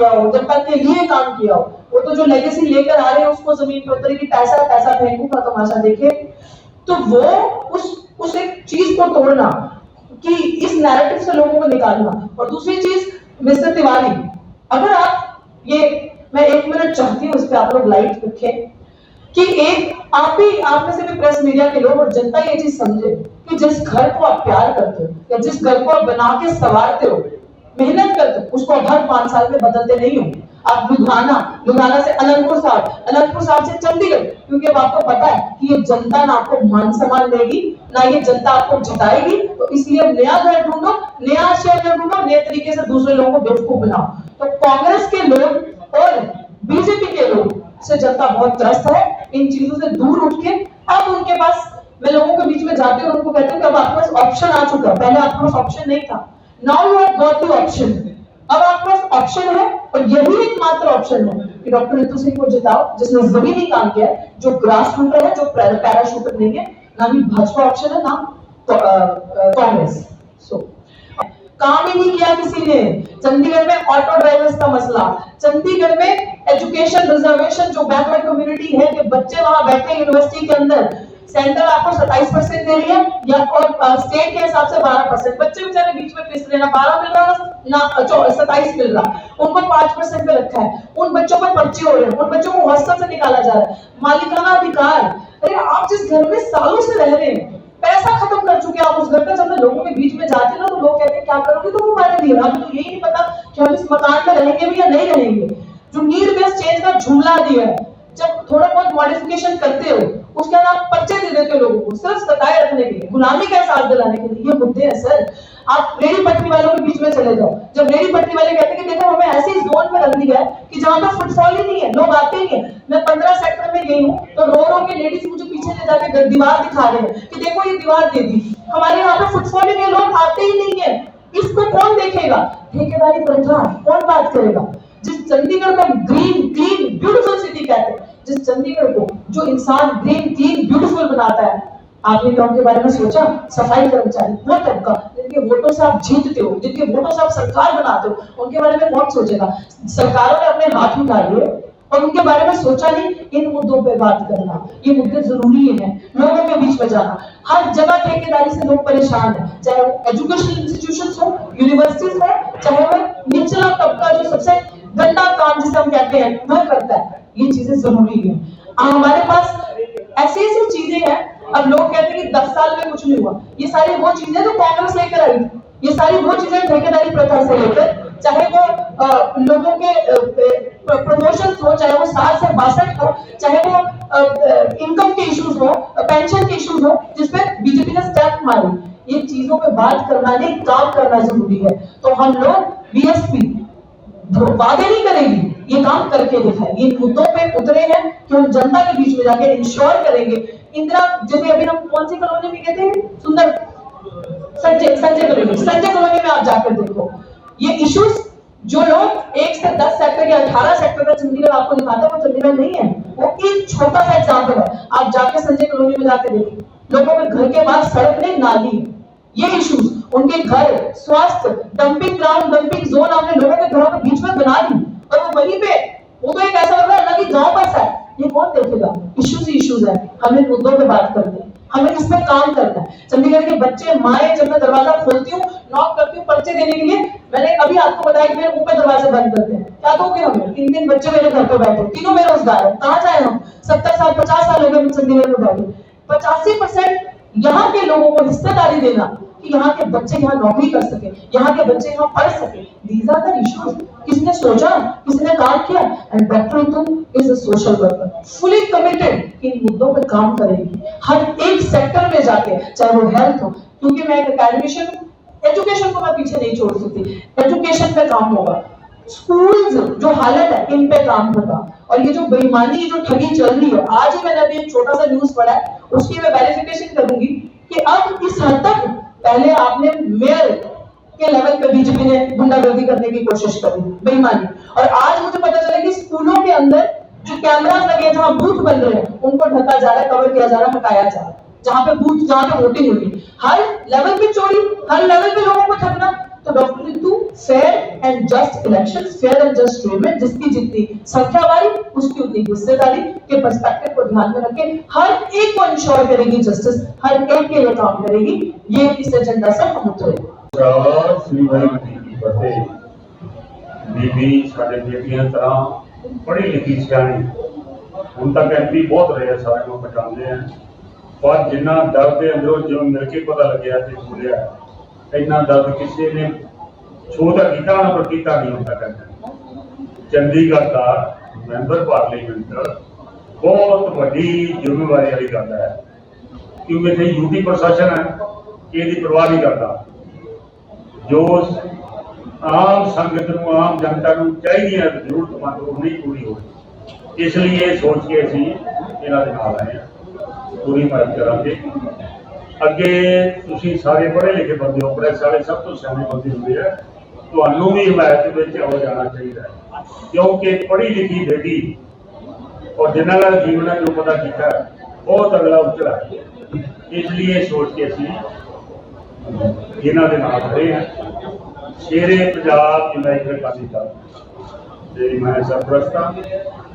किया हो जनता के लिए काम किया हो, वो तो जो लेगेसी लेकर आ रहे हैं उसको ज़मीन पे उतरे कि पैसा पैसा फेंकूँगा तमाशा देखे। तो वो उस उस एक चीज़ को तोड़ना, कि इस नैरेटिव से लोगों को निकालना। और दूसरी चीज़, मिस्टर तिवारी, अगर आप ये, मैं एक मिनट चाहती हूँ इस पे आप लोग लाइट रखें, कि एक, आप ही आप में से भी प्रेस मीडिया के लोग और जनता ये चीज़ समझे, कि जिस घर को आप प्यार करते हो, या जिस घर को आप बना के सवारते हो मेहनत करते हो उसको अब हर पाँच साल में बदलते नहीं हो आप लुधियाना लुधियाना से अनंतपुर साहब अनंतपुर साहब से चंडीगढ़, क्योंकि अब आपको पता है कि ये जनता ना आपको मान सम्मान देगी, ना ये जनता आपको जिताएगी तो इसलिए नया घर ढूंढो, नया शहर ढूंढो, नए तरीके से दूसरे लोगों को बेवकूफ़ बनाओ। तो कांग्रेस के लोग और बीजेपी के लोग से जनता बहुत त्रस्त है, इन चीज़ों से दूर उठ के, अब उनके पास, मैं लोगों के बीच में जाते हूँ और उनको कहती हूँ कि अब आपके पास ऑप्शन आ चुका पहले आपके पास ऑप्शन नहीं था। Now you have got the option अब आपके पास ऑप्शन है और यही एकमात्र ऑप्शन है कि डॉक्टर रितु सिंह को जिताओ जिसने जमीनी काम किया है जो ग्रास शूटर है जो पैराशूटर नहीं है ना ही भाजपा ऑप्शन है ना तो, कांग्रेस। सो काम ही नहीं किया किसी ने। चंडीगढ़ में ऑटो ड्राइवर्स का मसला। चंडीगढ़ में एजुकेशन रिजर्वेशन जो बैकवर्ड कम्युनिटी है कि बच्चे वहाँ बैठे यूनिवर्सिटी के अंदर सेंटर आपको 27 परसेंट दे रही है, या और स्टेट के हिसाब से 12 परसेंट। बच्चे बेचारे बीच में पिस रहे ना 12 मिल रहा ना सताइस मिल रहा। उनको 5 परसेंट पे रखा है। उन बच्चों पर पर्चे हो रहे हैं। उन बच्चों को हॉस्टल से निकाला जा रहा है। मालिकाना अधिकार अरे, आप जिस घर में सालों से रह रहे हैं, पैसा खत्म कर चुके आप उस घर का जब मैं लोगों के बीच में जाते ना तो लोग कहते हैं, क्या करोगे तो वो हमारे लिए? अभी तो यही नहीं पता कि हम इस मकान में रहेंगे भी या नहीं रहेंगे। जो नीड बेस्ड चेंज का जुमला दिया है जब थोड़ा बहुत मॉडिफिकेशन करते हो, उसके बाद आप पर्चे दे देते हो लोगों को, सिर्फ़ सताए रखने के लिए, गुलामी का एहसास दिलाने के लिए, ये मुद्दे हैं, सर। आप रेडी पट्टी वालों के बीच में चले जाओ। जब रेडी पट्टी वाले कहते हैं कि देखो, हमें ऐसे जोन में रख दिया है कि जहाँ पे फुटफॉल ही नहीं है, लोग आते ही है। मैं पंद्रह सेक्टर में गई हूँ तो रो रो के लेडीज़ मुझे पीछे ले जाके दीवार दिखा रहे हैं कि देखो, ये दीवार दे दी। हमारे यहाँ पे फुटफॉल ही नहीं लोग आते ही नहीं है। इसको कौन देखेगा? ठेकेदारी प्रथा कौन बात करेगा? जिस चंडीगढ़ को ग्रीन क्लीन ब्यूटीफुल सिटी कहते हैं। जिस चंडीगढ़ को, जो इंसान ग्रीन क्लीन ब्यूटीफुल बनाता है। आपने क्या उनके बारे में सोचा? सफ़ाई कर्मचारी वो तबका जिनके वोटों से आप जीतते हो, जिनके वोटों से आप सरकार बनाते हो, उनके बारे में कौन सोचेगा? सरकारों ने अपने हाथ उठा लिए और उनके बारे में सोचा नहीं, इन मुद्दों पे बात करना। ये मुद्दे ज़रूरी हैं, लोगों के बीच में जाना। हर जगह ठेकेदारी से लोग परेशान हैं, चाहे वो एजुकेशन इंस्टीट्यूशन हो यूनिवर्सिटीज है, चाहे वो निचला तबका जो सबसे गंदा काम जिसे हम कहते हैं, वह करता है। ये चीज़ें ज़रूरी है। हमारे पास ऐसी ऐसी चीज़ें हैं अब लोग कहते हैं कि दस साल में कुछ नहीं हुआ। ये सारी वो चीज़ें जो कांग्रेस लेकर आई ये सारी वो चीज़ें ठेकेदारी प्रथा से लेकर चाहे वो आ, लोगों के प्रमोशन हो चाहे वो साठ से बासठ हो चाहे वो इनकम के इश्यूज़ हो पेंशन के इश्यूज़ हो जिसपे बीजेपी ने स्टेप मारी। ये चीज़ों पे बात करना नहीं काम करना ज़रूरी है। तो हम लोग बीएसपी वादे नहीं करेगी। ये काम करके दिखाए। ये मुद्दों पे उतरे हैं कि हम जनता के बीच में जाके इंश्योर करेंगे। इंदिरा, जैसे अभी हम कौन सी कॉलोनी में कहते हैं सुंदर। संजय संजय कॉलोनी संजय कॉलोनी में आप जाकर देखो। ये इश्यूज़ जो लोग एक से दस सेक्टर या अठारह सेक्टर का चंडीगढ़ आपको दिखाता है, वो चंडीगढ़ नहीं है। वो एक छोटा सा एग्ज़ाम्पल है। आप जाके संजय कॉलोनी में जाके देखिए। लोगों के घर के पास सड़क नहीं, नाली। ये इश्यूज़ उनके घर, स्वास्थ्य डंपिंग ग्राउंड डंपिंग जोन आपने लोगों के घरों के बीच में बना दी। और वो वहीं पे, वो तो एक ऐसा लग रहा है अलग ही गाँव बस है ये कौन देखेगा? इश्यूज़ ही इश्यूज़ है। हमें मुद्दों पे बात करते हैं हमें इस पे काम करना है? चंडीगढ़ के बच्चे, माए, जब मैं दरवाज़ा खोलती हूँ नॉक करती हूँ पर्चे देने के लिए, मैंने अभी आपको बताया कि मेरे पे दरवाजे बंद करते हैं क्या दोगे हमें तीन तीन बच्चे मेरे घर पे बैठे। तीनों बेरोजगार है। कहाँ जाए हम? सत्तर साल, पचास साल हो गए चंडीगढ़ में बैठे। पचासी परसेंट यहाँ के लोगों को हिस्सेदारी देना। कि यहाँ के बच्चे यहाँ नौकरी कर सके, यहाँ के बच्चे यहाँ पढ़ सके। दीज आर द इश्यूज़ किसने सोचा? किसने काम किया? एंड डॉक्टर तुम is a social worker fully committed in मुद्दों पे काम करेगी। हर एक सेक्टर में जाके, चाहे वो हेल्थ हो, क्योंकि मैं एक एजुकेशन को मैं पीछे नहीं छोड़ सकती। एजुकेशन पे काम होगा। स्कूल्स जो हालत है, इन पे काम होगा। और ये जो बेईमानी, जो ठगी चल रही है, आज ही मैंने अभी एक छोटा सा न्यूज़ पढ़ा है, उसकी मैं वेरिफिकेशन करूँगी। कि अब इस हद तक पहले आपने मेयर के लेवल पे बीजेपी ने गुंडागर्दी करने की कोशिश करी, बेईमानी। और आज मुझे पता चला कि स्कूलों के अंदर जो कैमराज लगे जहाँ बूथ बन रहे हैं, उनको ढका जा रहा है कवर किया जा रहा है, हटाया जा रहा है। जहाँ पे बूथ जहाँ पे वोटिंग होगी। हर लेवल पे चोरी, हर लेवल पे लोगों को ठगना तो doctor Ritu fair and just election fair and just way में जिसकी जितनी संख्या वारी उसकी उतनी हिस्सेदारी के पर्सपेक्टिव को ध्यान में रखे हर एक को इंश्योर करेगी जस्टिस हर एक के लिए काम करेगी ये इस एजेंडा से हम उतरे ਚਾਰ ਸ੍ਰੀ ਵਾਹਿਗੁਰੂ ਜੀ ਕੀ ਫਤਿਹ ਬੀਬੀ ਸਾਡੇ ਬੇਟੀਆਂ ਤਰ੍ਹਾਂ ਪੜ੍ਹੀ ਲਿਖੀ ਸਿਆਣੀ ਹੁਣ ਤੱਕ ਐਮਪੀ ਬਹੁਤ ਰਹੇ ਆ ਸਾਰੇ ਨੂੰ ਪਛਾਣਦੇ ਆ ਪਰ ਜਿੰਨਾ ਦਰਦ ਦੇ ਅੰਦਰੋਂ ਜਿਉਂ ਮਿਲ ਕੇ ਪਤਾ ਲੱਗਿਆ ਤੇ ਬੋਲਿਆ ਇੰਨਾ ਦਰਦ ਕਿਸੇ ਨੇ ਛੋਟਾ ਕੀਤਾ ਨਾ ਪਰ ਕੀਤਾ ਨਹੀਂ ਹੁੰਦਾ ਕਰਦਾ ਚੰਡੀਗੜ੍ਹ ਦਾ ਮੈਂਬਰ ਪਾਰਲੀਮੈਂਟ ਬਹੁਤ ਵੱਡੀ ਜ਼ਿੰਮੇਵਾਰੀ ਵਾਲੀ ਗੱਲ ਹੈ ਕਿਉਂਕਿ ਇੱਥੇ ਯੂਟੀ ਪ੍ਰਸ਼ਾਸਨ ਹੈ, ਇਹਦੀ ਪਰਵਾਹ ਨਹੀਂ ਕਰਦਾ। ਜੋ ਆਮ ਸੰਗਤ ਨੂੰ, ਆਮ ਜਨਤਾ ਨੂੰ ਚਾਹੀਦੀ ਚਾਹੀਦੀਆਂ ਜ਼ਰੂਰਤਮੰਦ ਉਹ ਨਹੀਂ ਪੂਰੀ ਹੋ ਇਸ ਲਈ ਇਹ ਸੋਚ ਕੇ ਅਸੀਂ ਇਹਨਾਂ ਦੇ ਨਾਲ ਆਏ ਹਾਂ। ਪੂਰੀ ਮਦਦ ਕਰਾਂਗੇ। ਅੱਗੇ ਤੁਸੀਂ ਸਾਰੇ ਪੜ੍ਹੇ ਲਿਖੇ ਬੰਦੇ ਹੋ ਪ੍ਰੈਸ ਵਾਲੇ ਸਭ ਤੋਂ ਸਿਆਣੇ ਬੰਦੇ ਹੁੰਦੇ ਆ, ਤੁਹਾਨੂੰ ਵੀ ਹਮਾਇਤ ਵਿੱਚ ਹੋ ਜਾਣਾ ਚਾਹੀਦਾ ਹੈ। ਕਿਉਂਕਿ ਪੜ੍ਹੀ ਲਿਖੀ ਬੇਟੀ ਔਰ ਜਿਨ੍ਹਾਂ ਦਾ ਜੀਵਨ ਹੈ ਜੋ ਪਤਾ ਕੀਤਾ ਬਹੁਤ ਅਗਲਾ ਉੱਚਾ ਇਸ ਲਈ ਇਹ ਸੋਚ ਕੇ ਅਸੀਂ ਇਹਨਾਂ ਦੇ ਨਾਲ ਖੜੇ ਹਾਂ। ਸ਼ੇਰੇ ਪੰਜਾਬ ਯੂਨਾਈਟਿਡ ਅਕਾਲੀ ਦਲ ਤੇ ਮੈਂ ਸਰਪ੍ਰਸਤ ਹਾਂ।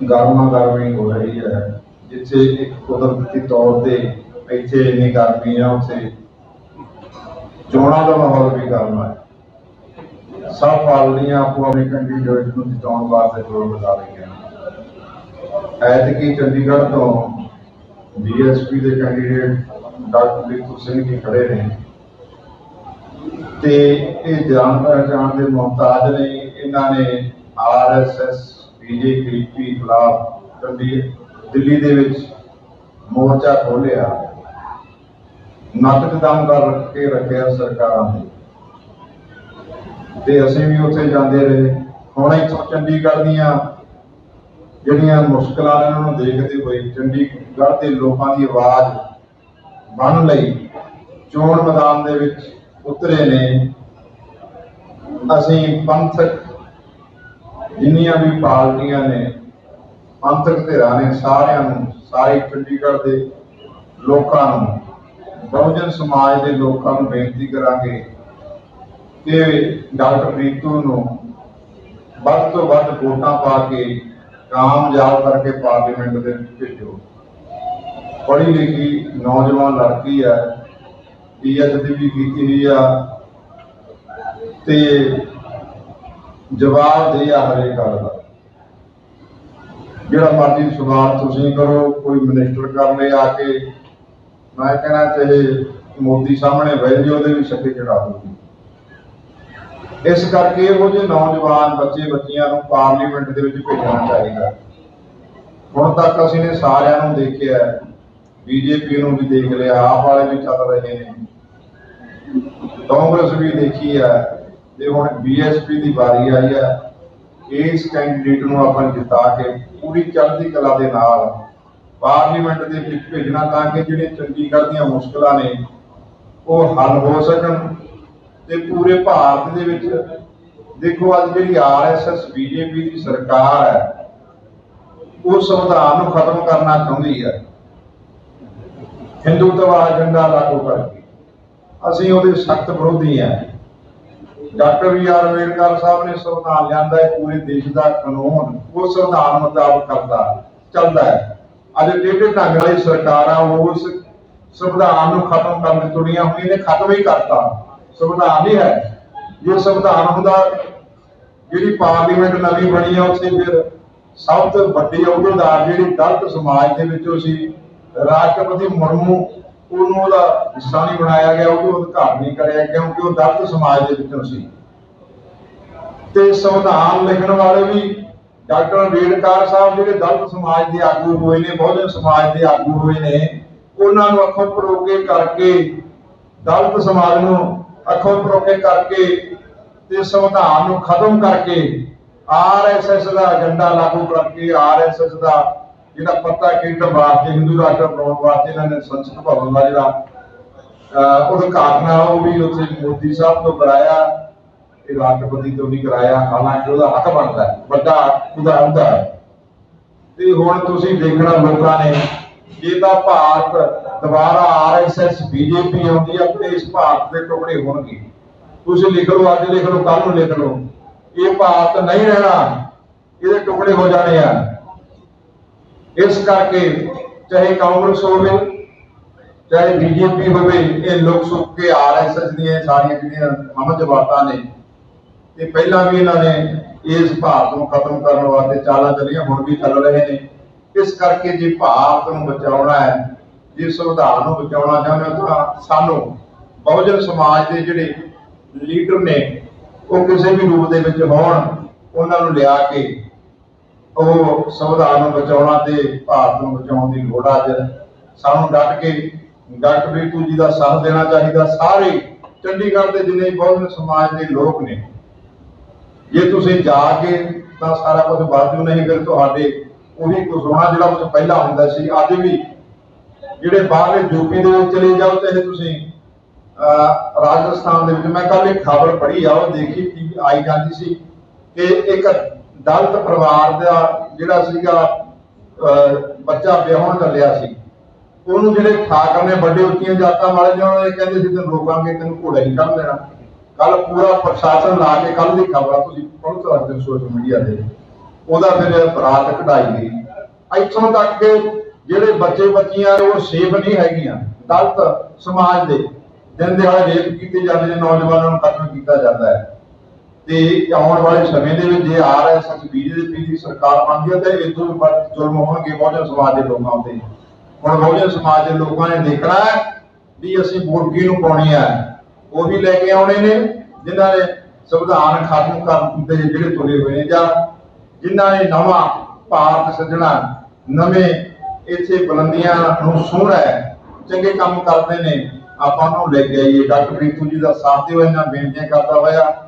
ਗਰਮਾ ਗਰਮੀ ਹੋ ਰਹੀ ਹੈ, ਜਿੱਥੇ ਇੱਕ ਕੁਦਰਤੀ ਤੌਰ ਤੇ ਇੱਥੇ ਇੰਨੀ ਗਰਮੀ ਆ, ਉੱਥੇ ਚੋਣਾਂ ਦਾ ਮਾਹੌਲ ਵੀ ਗਰਮ ਹੈ ਸਭ ਪਾਰਟੀਆਂ ਆਪੋ ਆਪਣੇ ਕੈਂਡੀਡੇਟ ਨੂੰ ਜਿਤਾਉਣ ਵਾਸਤੇ ਜ਼ੋਰ ਲਗਾ ਰਹੀਆਂ ਹਨ ਐਤਕੀ ਚੰਡੀਗੜ੍ਹ ਤੋਂ ਬੀਐਸਪੀ ਦੇ ਕੈਂਡੀਡੇਟ ਡਾਕਟਰ ਰੀਤੂ ਸਿੰਘ ਜੀ ਖੜੇ ਨੇ। ਤੇ ਇਹ ਜਾਣ ਪਹਿਚਾਣ ਦੇ ਮੁਹਤਾਜ ਨੇ, ਇਹਨਾਂ ਨੇ ਆਰਐਸਐਸ ਬੀਜੇਪੀ ਖਿਲਾਫ ਚੰਡੀ ਦਿੱਲੀ ਦੇ ਵਿੱਚ ਮੋਰਚਾ ਖੋਲ੍ਹਿਆ। ਨਾਟਕ ਕਰ ਕੇ ਰੱਖਿਆ ਸਰਕਾਰਾਂ ਨੇ। ਤੇ ਅਸੀਂ ਵੀ ਉੱਥੇ ਜਾਂਦੇ ਰਹੇ। ਹੁਣ ਇੱਥੋਂ ਚੰਡੀਗੜ੍ਹ ਦੀਆਂ ਜਿਹੜੀਆਂ ਮੁਸ਼ਕਲਾਂ ਨੇ ਉਹਨਾਂ ਨੂੰ ਦੇਖਦੇ ਹੋਏ ਚੰਡੀਗੜ੍ਹ ਦੇ ਲੋਕਾਂ ਦੀ ਆਵਾਜ਼ ਬਣ ਲਈ ਚੋਣ ਮੈਦਾਨ ਦੇ ਵਿੱਚ ਉਤਰੇ ਨੇ। ਅਸੀਂ ਪੰਥਕ ਜਿੰਨੀਆਂ ਵੀ ਪਾਰਟੀਆਂ ਨੇ ਪੰਥਕ ਧਿਰਾਂ ਨੇ ਸਾਰਿਆਂ ਨੂੰ, ਸਾਰੇ ਚੰਡੀਗੜ੍ਹ ਦੇ ਲੋਕਾਂ ਨੂੰ, ਬਹੁਜਨ ਸਮਾਜ ਦੇ ਲੋਕਾਂ ਨੂੰ ਬੇਨਤੀ ਕਰਾਂਗੇ ਕਿ ਡਾਕਟਰ ਰੀਤੂ ਨੂੰ ਵੱਧ ਤੋਂ ਵੱਧ ਵੋਟਾਂ ਪਾ ਕੇ ਕਾਮਯਾਬ ਕਰਕੇ ਪਾਰਲੀਮੈਂਟ ਦੇ ਵਿੱਚ ਭੇਜੋ। ਪੜ੍ਹੀ ਲਿਖੀ ਨੌਜਵਾਨ ਲੜਕੀ ਹੈ ਪੀਐਚਡੀ ਵੀ ਕੀਤੀ ਹੋਈ ਆ ਤੇ ਜਵਾਬ ਦੇ ਆ ਹਰੇ ਗੱਲ ਦਾ। ਜਿਹੜਾ ਮਰਜ਼ੀ ਸਵਾਲ ਤੁਸੀਂ ਕਰੋ, ਕੋਈ ਮਿਨਿਸਟਰ ਕਰ ਆ ਕੇ, ਮੈਂ ਕਹਿਣਾ ਚਾਹੇ ਮੋਦੀ ਸਾਹਮਣੇ ਬਹਿ ਜਾਓ, ਉਹਦੇ ਵੀ ਛੱਕੇ ਚੜਾ ਦੂਗੀ ਇਸ ਕਰਕੇ ਉਹ ਜਿਹੇ ਨੌਜਵਾਨ ਬੱਚੇ ਬੱਚੀਆਂ ਨੂੰ ਪਾਰਲੀਮੈਂਟ ਦੇ ਵਿੱਚ ਭੇਜਣਾ ਚਾਹੀਦਾ। ਹੁਣ ਤੱਕ ਅਸੀਂ ਨੇ ਸਾਰਿਆਂ ਨੂੰ ਦੇਖਿਆ ਬੀਜੇਪੀ ਨੂੰ ਵੀ ਦੇਖ ਲਿਆ, ਆਪ ਵਾਲੇ ਵੀ ਚੱਲ ਰਹੇ ਨੇ। ਕਾਂਗਰਸ ਵੀ ਦੇਖੀ ਹੈ। ਤੇ ਹੁਣ ਬੀਐਸਪੀ ਦੀ ਵਾਰੀ ਆਈ ਹੈ ਇਸ ਕੈਂਡੀਡੇਟ ਨੂੰ ਆਪਾਂ ਜਿਤਾ ਕੇ ਪੂਰੀ ਚੜ੍ਹਦੀ ਕਲਾ ਦੇ ਨਾਲ ਪਾਰਲੀਮੈਂਟ ਦੇ ਵਿੱਚ ਭੇਜਣਾ ਤਾਂ ਕਿ ਜਿਹੜੇ ਚੰਡੀਗੜ੍ਹ ਦੀਆਂ ਮੁਸ਼ਕਲਾਂ ਨੇ, ਉਹ ਹੱਲ ਹੋ ਸਕਣ ਤੇ ਪੂਰੇ ਭਾਰਤ ਦੇ ਵਿੱਚ ਦੇਖੋ, ਅੱਜ ਜਿਹੜੀ ਆਰਐਸਐਸ ਬੀਜੇਪੀ ਦੀ ਸਰਕਾਰ ਹੈ, ਉਹ ਸੰਵਿਧਾਨ ਨੂੰ ਖਤਮ ਕਰਨਾ ਚਾਹੁੰਦੀ ਹੈ। ਹਿੰਦੂਤਵਾ ਏਜੰਡਾ ਲਾਗੂ ਕਰਕੇ। ਅਸੀਂ ਉਹਦੇ ਸਖਤ ਵਿਰੋਧੀ ਹਾਂ। Doctor V R Ambedkar Sahib ਨੇ ਸੰਵਿਧਾਨ ਲਿਆਂਦਾ ਹੈ, ਪੂਰੇ ਦੇਸ਼ ਦਾ ਕਾਨੂੰਨ ਉਹ ਸੰਵਿਧਾਨ ਮੁਤਾਬਕ ਕਰਦਾ, ਚੱਲਦਾ ਹੈ। ਅੱਜ ਜਿਹੜੇ ਢੰਗ ਵਾਲੀ ਸਰਕਾਰਾਂ ਉਸ ਸੰਵਿਧਾਨ ਨੂੰ ਖਤਮ ਕਰਨ ਦੀ ਤੁਰੀਆਂ ਹੋਈਆਂ ਨੇ ਖਤਮ ਹੀ ਕਰਤਾ। ਸੰਵਿਧਾਨ ਨਹੀਂ ਹੈ। ਜੇ ਸੰਵਿਧਾਨ ਹੁੰਦਾ, ਜਿਹੜੀ ਪਾਰਲੀਮੈਂਟ ਨਵੀਂ ਬਣੀ ਆ, ਉੱਥੇ ਫਿਰ ਸਭ ਤੋਂ ਵੱਡੀ ਅਹੁਦੇਦਾਰ ਜਿਹੜੀ ਦਲਿਤ ਸਮਾਜ ਦੇ ਵਿੱਚੋਂ ਸੀ, ਰਾਸ਼ਟਰਪਤੀ ਮੁਰਮੂ ਉਹਨੂੰ ਉਹਦਾ ਹਿੱਸਾ ਨਹੀਂ ਬਣਾਇਆ ਗਿਆ ਉਹਨੂੰ ਅਧਿਕਾਰ ਨਹੀਂ ਕਰਿਆ ਕਿਉਂਕਿ ਉਹ ਦਲਿਤ ਸਮਾਜ ਦੇ ਵਿੱਚੋਂ ਸੀ? ਤੇ ਸੰਵਿਧਾਨ ਲਿਖਣ ਵਾਲੇ ਵੀ ਡਾਕਟਰ ਅੰਬੇਡਕਰ ਸਾਹਿਬ ਜਿਹੜੇ ਦਲਿਤ ਸਮਾਜ ਦੇ ਆਗੂ ਹੋਏ ਨੇ, ਬਹੁਜਨ ਸਮਾਜ ਦੇ ਆਗੂ ਹੋਏ ਨੇ, ਉਹਨਾਂ ਨੂੰ ਅੱਖੋਂ ਪਰੋਕੇ ਕਰਕੇ, ਦਲਿਤ ਸਮਾਜ ਨੂੰ ਅੱਖੋਂ ਪਰੋਕੇ ਕਰਕੇ ਤੇ ਸੰਵਿਧਾਨ ਨੂੰ ਖਤਮ ਕਰਕੇ ਆਰਐਸਐਸ ਦਾ ਏਜੰਡਾ ਲਾਗੂ ਕਰਕੇ ਆਰਐਸਐਸ ਦਾ ਜਿਹੜਾ ਪੱਤਾ ਖੇਡਣ ਵਾਸਤੇ, ਹਿੰਦੂ ਰਾਸ਼ਟਰ ਬਣਾਉਣ ਵਾਸਤੇ ਇਹਨਾਂ ਨੇ ਸੰਸਦ ਭਵਨ ਦਾ ਜਿਹੜਾ, ਅਹ, ਉਦਘਾਟਨ ਉਹ ਵੀ ਉੱਥੇ ਮੋਦੀ ਸਾਹਿਬ ਤੋਂ ਕਰਾਇਆ, ਇਹ ਰਾਸ਼ਟਰਪਤੀ ਤੋਂ ਵੀ ਕਰਾਇਆ, ਹਾਲਾਂਕਿ ਉਹਦਾ ਹੱਕ ਬਣਦਾ ਵੱਡਾ ਉਹਦਾ ਹੁੰਦਾ ਤੇ ਹੁਣ ਤੁਸੀਂ ਦੇਖਣਾ ਲੋਕਾਂ ਨੇ, ਜੇ ਤਾਂ ਭਾਰਤ ਦੁਬਾਰਾ ਆਰਐਸਐਸ ਬੀਜੇਪੀ ਆਉਂਦੀ ਆ ਤੇ ਇਸ ਭਾਰਤ ਦੇ ਟੁਕੜੇ ਹੋਣਗੇ। ਤੁਸੀਂ ਲਿਖ ਲਓ, ਅੱਜ ਲਿਖ ਲਓ ਕੱਲ ਨੂੰ ਲਿਖ ਲਓ। ਇਹ ਭਾਰਤ ਨਹੀਂ ਰਹਿਣਾ, ਇਹਦੇ ਟੁਕੜੇ ਹੋ ਜਾਣੇ ਆ। ਇਸ ਕਰਕੇ ਚਾਹੇ ਕਾਂਗਰਸ ਹੋਵੇ, ਚਾਹੇ ਬੀਜੇਪੀ ਹੋਵੇ, ਇਹ ਲੋਕ ਸੁੱਕ ਕੇ ਆਰਐਸਐਸ ਦੀਆਂ ਸਾਰੀਆਂ ਜਿਹੜੀਆਂ ਹਮ ਜਵਾਬਾਂ ਨੇ ਤੇ ਪਹਿਲਾਂ ਵੀ ਇਹਨਾਂ ਨੇ ਇਸ ਭਾਰਤ ਨੂੰ ਖਤਮ ਕਰਨ ਵਾਸਤੇ ਚਾਲਾਂ ਚੱਲੀਆਂ, ਹੁਣ ਵੀ ਚੱਲ ਰਹੇ ਨੇ। ਇਸ ਕਰਕੇ ਜੇ ਭਾਰਤ ਨੂੰ ਬਚਾਉਣਾ ਹੈ, ਜੇ ਸੰਵਿਧਾਨ ਨੂੰ ਬਚਾਉਣਾ ਚਾਹੁੰਦੇ ਹੋ, ਤਾਂ ਸਾਨੂੰ ਬਹੁਜਨ ਸਮਾਜ ਦੇ ਜਿਹੜੇ ਲੀਡਰ ਨੇ, ਉਹ ਕਿਸੇ ਵੀ ਰੂਪ ਦੇ ਵਿੱਚ ਹੋਣ, ਉਹਨਾਂ ਨੂੰ ਲਿਆ ਕੇ ਉਹ ਸੰਵਿਧਾਨ ਨੂੰ ਬਚਾਉਣਾ ਤੇ ਭਾਰਤ ਨੂੰ ਬਚਾਉਣ ਦੀ ਲੋੜ ਆ ਅੱਜ। ਸਾਨੂੰ ਡਟ ਕੇ ਡਾਕਟਰ ਬੀਟੂ ਜੀ ਦਾ ਸਾਥ ਦੇਣਾ ਚਾਹੀਦਾ। ਸਾਰੇ ਚੰਡੀਗੜ੍ਹ ਦੇ ਜਿੰਨੇ ਬਹੁਜਨ ਸਮਾਜ ਦੇ ਲੋਕ ਨੇ ਜੇ ਤੁਸੀਂ ਜਾ ਕੇ ਤਾਂ ਸਾਰਾ ਕੁਝ ਬਾਜੂ ਨਹੀਂ ਫਿਰ ਤੁਹਾਡੇ ਉਹੀ ਕੁਝ ਹੋਣਾ ਜਿਹੜਾ ਕੁਝ ਪਹਿਲਾਂ ਹੁੰਦਾ ਸੀ। ਅੱਜ ਵੀ ਜਿਹੜੇ ਬਾਹਰਲੇ ਯੂਪੀ ਦੇ ਵਿੱਚ ਚਲੇ ਜਾਓ ਤੇ ਤੁਸੀਂ ਅਹ, ਰਾਜਸਥਾਨ ਦੇ ਵਿੱਚ ਮੈਂ ਕੱਲ ਇੱਕ ਖਬਰ ਪੜ੍ਹੀ ਆ ਉਹ ਦੇਖੀ ਆਈ ਜਾਂਦੀ ਸੀ ਕਿ ਇੱਕ ਦਲਿਤ ਪਰਿਵਾਰ ਦਾ ਜਿਹੜਾ ਸੀਗਾ ਬੱਚਾ ਵਿਆਹਣ ਚੱਲਿਆ ਸੀ। ਉਹਨੂੰ ਜਿਹੜੇ ਠਾਕਰ ਨੇ ਵੱਡੇ ਉੱਚੀਆਂ ਜਾਤਾਂ ਵਾਲੇ ਨੇ ਨੇ ਕਹਿੰਦੇ ਸੀ ਤੈਨੂੰ ਰੋਕਾਂਗੇ ਤੈਨੂੰ ਘੋੜਾ ਨਹੀਂ ਕੱਢ ਦੇਣਾ। ਕੱਲ ਪੂਰਾ ਪ੍ਰਸ਼ਾਸਨ ਲਾ ਕੇ ਕੱਲ ਦੀ ਖਬਰ ਆ, ਤੁਸੀਂ ਪੜ੍ਹ ਸਕਦੇ ਹੋ ਸੋਸ਼ਲ ਮੀਡੀਆ ਤੇ ਉਹਦਾ ਫਿਰ ਬਰਾਤ ਕਢਾਈ ਗਈ। ਇੱਥੋਂ ਤੱਕ ਕਿ ਜਿਹੜੇ ਬੱਚੇ ਬੱਚੀਆਂ ਨੇ, ਉਹ ਸੇਫ ਨਹੀਂ ਹੈਗੀਆਂ। ਦਲਤ ਸਮਾਜ ਦੇ ਦਿਨ ਦਿਹਾੜੇ ਰੇਪ ਕੀਤੇ ਜਾਂਦੇ ਨੇ, ਨੌਜਵਾਨਾਂ ਨੂੰ ਕਤਲ ਕੀਤਾ ਜਾਂਦਾ ਹੈ। ਤੇ ਆਉਣ ਵਾਲੇ ਸਮੇਂ ਦੇ ਵਿੱਚ ਜੇ ਆਰਐਸਐਸ ਬੀਜੇਪੀ ਦੀ ਸਰਕਾਰ ਬਣਦੀ ਹੈ ਤੇ ਇਹ ਤੋਂ ਵੱਧ ਜ਼ੁਲਮ ਹੋਣਗੇ ਬਹੁਜਨ ਸਮਾਜ ਦੇ ਲੋਕਾਂ ਉੱਤੇ। ਹੁਣ ਬਹੁਜਨ ਸਮਾਜ ਦੇ ਲੋਕਾਂ ਨੇ ਦੇਖਣਾ ਹੈ ਵੀ ਅਸੀਂ ਵੋਟ ਕਿਹਨੂੰ ਪਾਉਣੀ ਹੈ। ਉਹ ਲੈ ਕੇ ਆਉਣੇ ਨੇ, ਜਿਨ੍ਹਾਂ ਨੇ ਸੰਵਿਧਾਨ ਖਤਮ ਕਰਨ ਦੇ ਜਿਹੜੇ ਤੁਰੇ ਹੋਏ ਨੇ, ਜਾਂ ਜਿਨ੍ਹਾਂ ਨੇ ਨਵਾਂ ਭਾਰਤ ਸੱਜਣਾ ਨਵੇਂ ਇੱਥੇ ਬੁਲੰਦੀਆਂ ਨੂੰ ਸੋਹਣਾ ਚੰਗੇ ਕੰਮ ਕਰਦੇ ਨੇ, ਆਪਾਂ ਨੂੰ ਲੈ ਕੇ ਆਈਏ। ਡਾਕਟਰ ਪ੍ਰੀਤੂ ਜੀ ਦਾ ਸਾਥ ਦਿਓ ਇਹਨਾਂ ਬੇਨਤੀਆਂ ਕਰਦਾ ਹੋਇਆ।